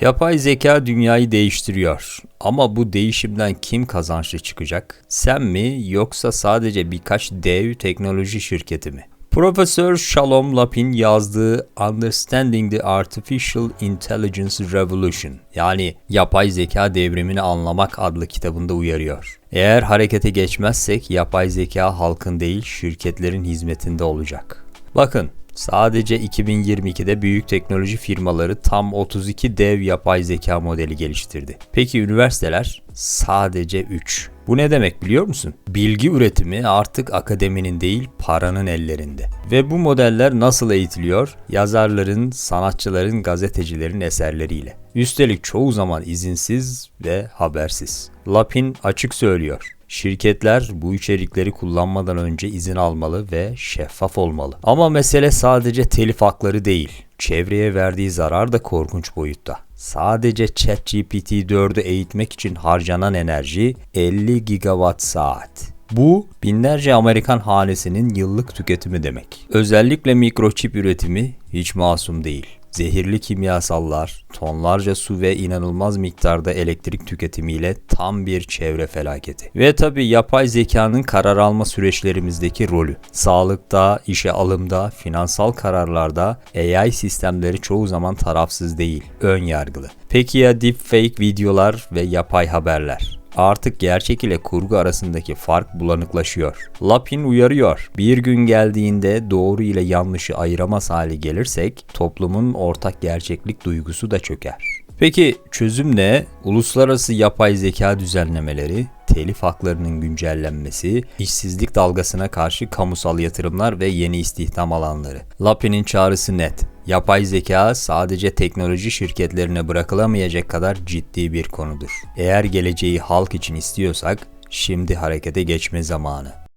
Yapay zeka dünyayı değiştiriyor. Ama bu değişimden kim kazançlı çıkacak? Sen mi yoksa sadece birkaç dev teknoloji şirketi mi? Profesör Shalom Lapin yazdığı Understanding the Artificial Intelligence Revolution yani yapay zeka devrimini anlamak adlı kitabında uyarıyor. Eğer harekete geçmezsek yapay zeka halkın değil şirketlerin hizmetinde olacak. Bakın Sadece 2022'de büyük teknoloji firmaları tam 32 dev yapay zeka modeli geliştirdi. Peki üniversiteler? Sadece 3. Bu ne demek biliyor musun? Bilgi üretimi artık akademinin değil paranın ellerinde. Ve bu modeller nasıl eğitiliyor? Yazarların, sanatçıların, gazetecilerin eserleriyle. Üstelik çoğu zaman izinsiz ve habersiz. Lapin açık söylüyor. Şirketler bu içerikleri kullanmadan önce izin almalı ve şeffaf olmalı. Ama mesele sadece telif hakları değil. Çevreye verdiği zarar da korkunç boyutta. Sadece ChatGPT 4'ü eğitmek için harcanan enerji 50 gigawatt saat. Bu binlerce Amerikan hanesinin yıllık tüketimi demek. Özellikle mikroçip üretimi hiç masum değil. Zehirli kimyasallar, tonlarca su ve inanılmaz miktarda elektrik tüketimiyle tam bir çevre felaketi. Ve tabi yapay zekanın karar alma süreçlerimizdeki rolü. Sağlıkta, işe alımda, finansal kararlarda AI sistemleri çoğu zaman tarafsız değil, ön yargılı. Peki ya deepfake videolar ve yapay haberler? Artık gerçek ile kurgu arasındaki fark bulanıklaşıyor. Lapin uyarıyor. Bir gün geldiğinde doğru ile yanlışı ayıramaz hale gelirsek toplumun ortak gerçeklik duygusu da çöker. Peki çözüm ne? Uluslararası yapay zeka düzenlemeleri, telif haklarının güncellenmesi, işsizlik dalgasına karşı kamusal yatırımlar ve yeni istihdam alanları. Lapin'in çağrısı net. Yapay zeka sadece teknoloji şirketlerine bırakılamayacak kadar ciddi bir konudur. Eğer geleceği halk için istiyorsak şimdi harekete geçme zamanı.